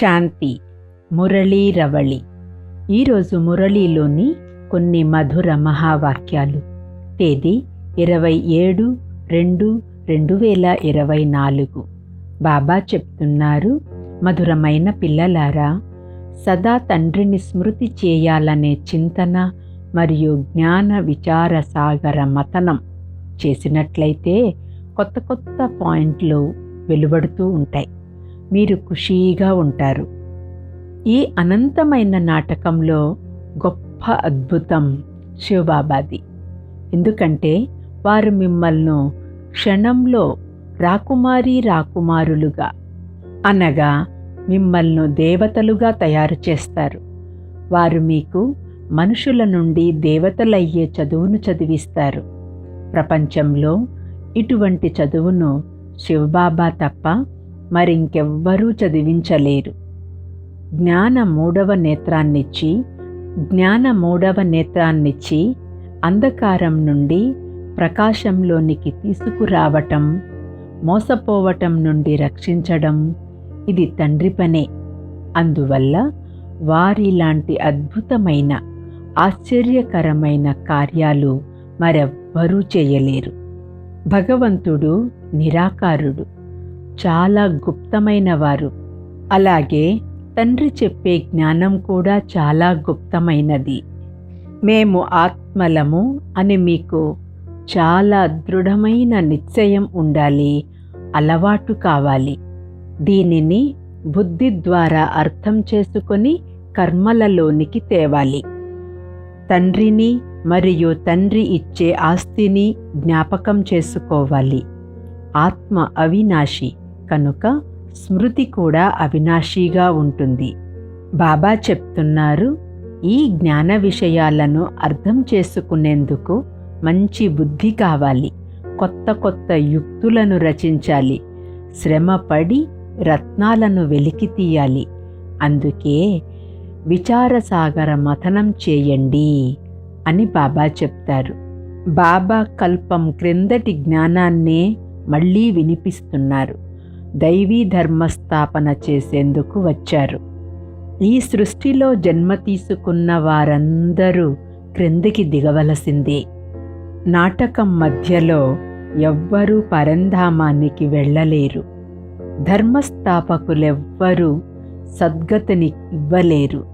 శాంతి మురళీ రవళి. ఈరోజు మురళీలోని కొన్ని మధుర మహావాక్యాలు. తేదీ ఇరవై ఏడు రెండు రెండు వేల ఇరవై నాలుగు. బాబా చెప్తున్నారు మధురమైన పిల్లలారా సదా తండ్రిని స్మృతి చేయాలనే చింతన మరియు జ్ఞాన విచార సాగర మతనం చేసినట్లయితే కొత్త కొత్త పాయింట్లు వెలువడుతూ ఉంటాయి. మీరు ఖుషీగా ఉంటారు. ఈ అనంతమైన నాటకంలో గొప్ప అద్భుతం శివబాబాది. ఎందుకంటే వారు మిమ్మల్ని క్షణంలో రాకుమారి రాకుమారులుగా అనగా మిమ్మల్ని దేవతలుగా తయారు చేస్తారు. వారు మీకు మనుషుల నుండి దేవతలయ్యే చదువును చదివిస్తారు. ప్రపంచంలో ఇటువంటి చదువును శివబాబా తప్ప మరింకెవ్వరూ చదివించలేరు. జ్ఞాన మూడవ నేత్రాన్నిచ్చి జ్ఞాన మూడవ నేత్రాన్నిచ్చి అంధకారం నుండి ప్రకాశంలోనికి తీసుకురావటం మోసపోవటం నుండి రక్షించడం ఇది తండ్రి పనే. అందువల్ల వారిలాంటి అద్భుతమైన ఆశ్చర్యకరమైన కార్యాలు మరెవ్వరూ చేయలేరు. భగవంతుడు నిరాకారుడు. చాలా గుప్తమైన వారు అలాగే తండ్రి చెప్పే జ్ఞానం కూడా చాలా గుప్తమైనది. మేము ఆత్మలము అని మీకు చాలా దృఢమైన నిశ్చయం ఉండాలి అలవాటు కావాలి. దీనిని బుద్ధి ద్వారా అర్థం చేసుకొని కర్మలలోనికి తేవాలి. తండ్రిని మరియు తండ్రి ఇచ్చే ఆస్తిని జ్ఞాపకం చేసుకోవాలి. ఆత్మ అవినాశి. కనుక స్మృతి కూడా అవినాశీగా ఉంటుంది. బాబా చెప్తున్నారు ఈ జ్ఞాన విషయాలను అర్థం చేసుకునేందుకు మంచి బుద్ధి కావాలి. కొత్త కొత్త యుక్తులను రచించాలి. శ్రమపడి రత్నాలను వెలికి తీయాలి. అందుకే విచారసాగర మథనం చేయండి అని బాబా చెప్తారు. బాబా కల్పం క్రిందటి జ్ఞానాన్నే మళ్ళీ వినిపిస్తున్నారు. దైవీ ధర్మస్థాపన చేసేందుకు వచ్చారు. ఈ సృష్టిలో జన్మ తీసుకున్న వారందరూ క్రిందికి దిగవలసిందే. నాటకం మధ్యలో ఎవ్వరూ పరంధామానికి వెళ్ళలేరు. ధర్మస్థాపకులెవ్వరూ సద్గతిని ఇవ్వలేరు.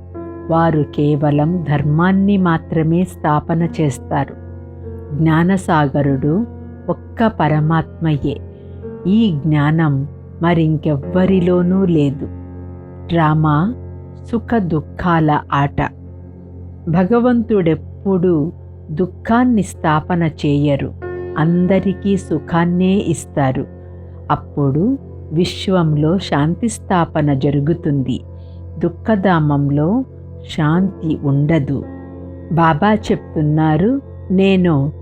వారు కేవలం ధర్మాన్ని మాత్రమే స్థాపన చేస్తారు. జ్ఞానసాగరుడు ఒక్క పరమాత్మయే. ఈ జ్ఞానం మరింకెవ్వరిలోనూ లేదు. డ్రామా సుఖ దుఃఖాల ఆట. భగవంతుడెప్పుడూ దుఃఖాన్ని స్థాపన చేయరు. అందరికీ సుఖాన్నే ఇస్తారు. అప్పుడు విశ్వంలో శాంతి స్థాపన జరుగుతుంది. దుఃఖధామంలో శాంతి ఉండదు. బాబా చెప్తున్నారు నేను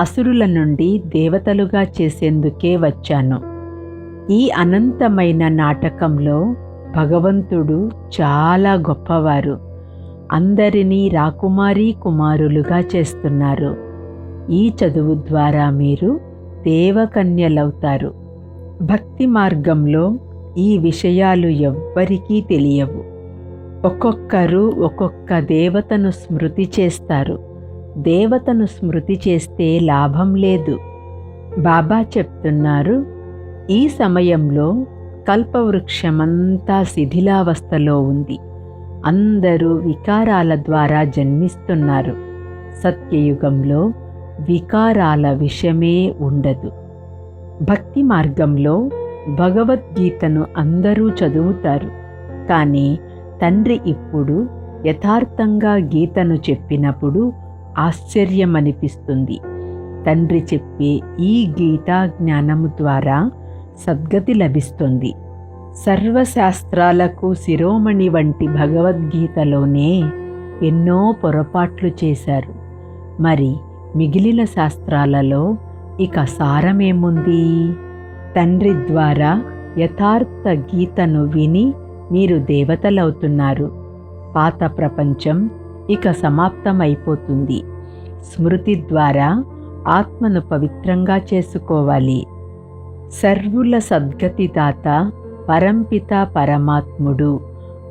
అసురుల నుండి దేవతలుగా చేసేందుకే వచ్చాను. ఈ అనంతమైన నాటకంలో భగవంతుడు చాలా గొప్పవారు. అందరినీ రాకుమారి కుమారులుగా చేస్తున్నారు. ఈ చదువు ద్వారా మీరు దేవకన్యలవుతారు. భక్తి మార్గంలో ఈ విషయాలు ఎవ్వరికీ తెలియవు. ఒక్కొక్కరు ఒక్కొక్క దేవతను స్మృతి చేస్తారు. దేవతను స్మృతి చేస్తే లాభం లేదు. బాబా చెప్తున్నారు ఈ సమయంలో కల్పవృక్షమంతా శిథిలావస్థలో ఉంది. అందరూ వికారాల ద్వారా జన్మిస్తున్నారు. సత్యయుగంలో వికారాల విషమే ఉండదు. భక్తి మార్గంలో భగవద్గీతను అందరూ చదువుతారు. కానీ తండ్రి ఇప్పుడు యథార్థంగా గీతను చెప్పినప్పుడు ఆశ్చర్యమనిపిస్తుంది. తండ్రి చెప్పే ఈ గీతా జ్ఞానము ద్వారా సద్గతి లభిస్తుంది. సర్వశాస్త్రాలకు శిరోమణి వంటి భగవద్గీతలోనే ఎన్నో పొరపాట్లు చేశారు. మరి మిగిలిన శాస్త్రాలలో ఇక సారమేముంది? తండ్రి ద్వారా యథార్థ గీతను విని మీరు దేవతలవుతున్నారు. పాత ప్రపంచం ఇక సమాప్తమైపోతుంది. స్మృతి ద్వారా ఆత్మను పవిత్రంగా చేసుకోవాలి. సర్వుల సద్గతిదాత పరంపిత పరమాత్ముడు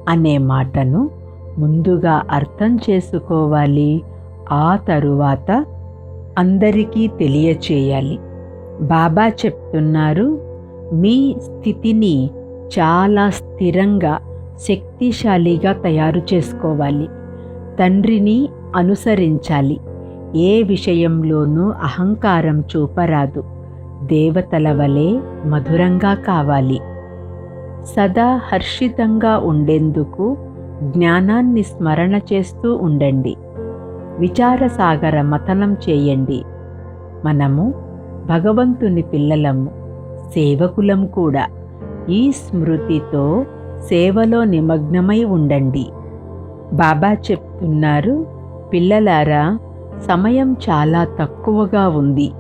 అనే మాటను ముందుగా అర్థం చేసుకోవాలి. ఆ తరువాత అందరికీ తెలియచేయాలి. బాబా చెప్తున్నారు మీ స్థితిని చాలా స్థిరంగా శక్తిశాలిగా తయారు చేసుకోవాలి. తండ్రిని అనుసరించాలి. ఏ విషయంలోనూ అహంకారం చూపరాదు. దేవతల వలె మధురంగా కావాలి. సదా హర్షితంగా ఉండేందుకు జ్ఞానాన్ని స్మరణ చేస్తూ ఉండండి. విచారసాగర మథనం చేయండి. మనము భగవంతుని పిల్లలము సేవకులం కూడా. ఈ స్మృతితో సేవలో నిమగ్నమై ఉండండి. బాబా చెప్తున్నారు పిల్లలారా సమయం చాలా తక్కువగా ఉంది.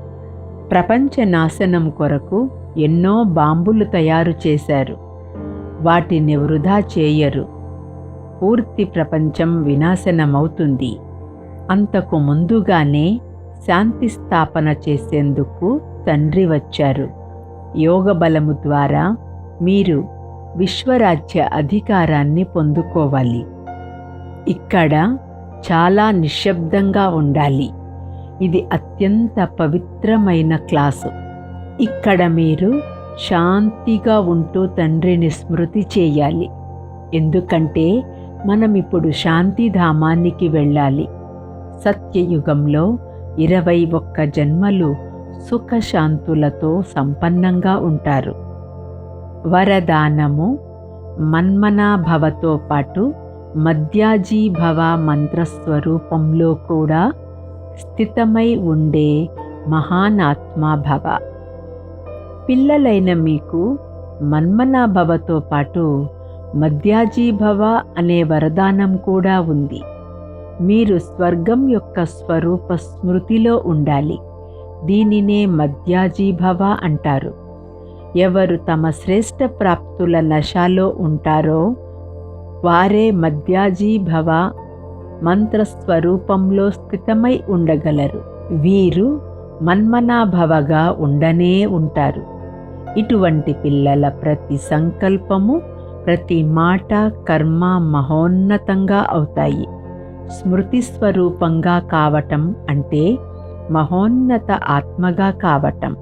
ప్రపంచ నాశనం కొరకు ఎన్నో బాంబులు తయారు చేశారు. వాటిని వృధా చేయరు. పూర్తి ప్రపంచం వినాశనమవుతుంది. అంతకు ముందుగానే శాంతి స్థాపన చేసేందుకు తండ్రి వచ్చారు. యోగ బలము ద్వారా మీరు విశ్వరాజ్య అధికారాన్ని పొందుకోవాలి. ఇక్కడ చాలా నిశ్శబ్దంగా ఉండాలి. ఇది అత్యంత పవిత్రమైన క్లాసు. ఇక్కడ మీరు శాంతిగా ఉంటూ తండ్రిని స్మృతి చేయాలి. ఎందుకంటే మనం ఇప్పుడు శాంతిధామానికి వెళ్ళాలి. సత్యయుగంలో ఇరవై ఒక్క జన్మలు సుఖశాంతులతో సంపన్నంగా ఉంటారు. వరదానము మన్మనాభవతో పాటు మధ్యాజీభవ మంత్రస్వరూపంలో కూడా స్థితమై ఉండే మహానాత్మాభవ. పిల్లలైన మీకు మన్మనాభవతో పాటు మధ్యాజీభవ అనే వరదానం కూడా ఉంది. మీరు స్వర్గం యొక్క స్వరూప స్మృతిలో ఉండాలి. దీనినే మధ్యాజీభవ అంటారు. ఎవరు తమ శ్రేష్ఠ ప్రాప్తుల నశాలో ఉంటారో వారే మధ్యాజీభవ మంత్రస్వరూపంలో స్థితమై ఉండగలరు. వీరు మన్మనాభవగా ఉండనే ఉంటారు. ఇటువంటి పిల్లల ప్రతి సంకల్పము ప్రతి మాట కర్మ మహోన్నతంగా అవుతాయి. స్మృతి స్వరూపంగా కావటం అంటే మహోన్నత ఆత్మగా కావటం.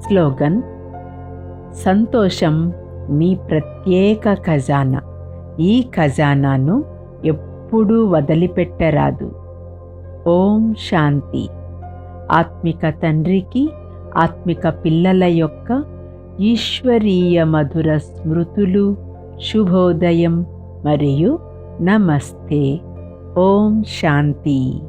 స్లోగన్ సంతోషం మీ ప్రత్యేక ఖజానా. ఈ ఖజానాను ఎప్పుడూ వదిలిపెట్టరాదు. ఓం శాంతి. ఆత్మిక తండ్రికి ఆత్మిక పిల్లల యొక్క ఈశ్వరీయ మధుర స్మృతులు శుభోదయం మరియు నమస్తే. ఓం శాంతి.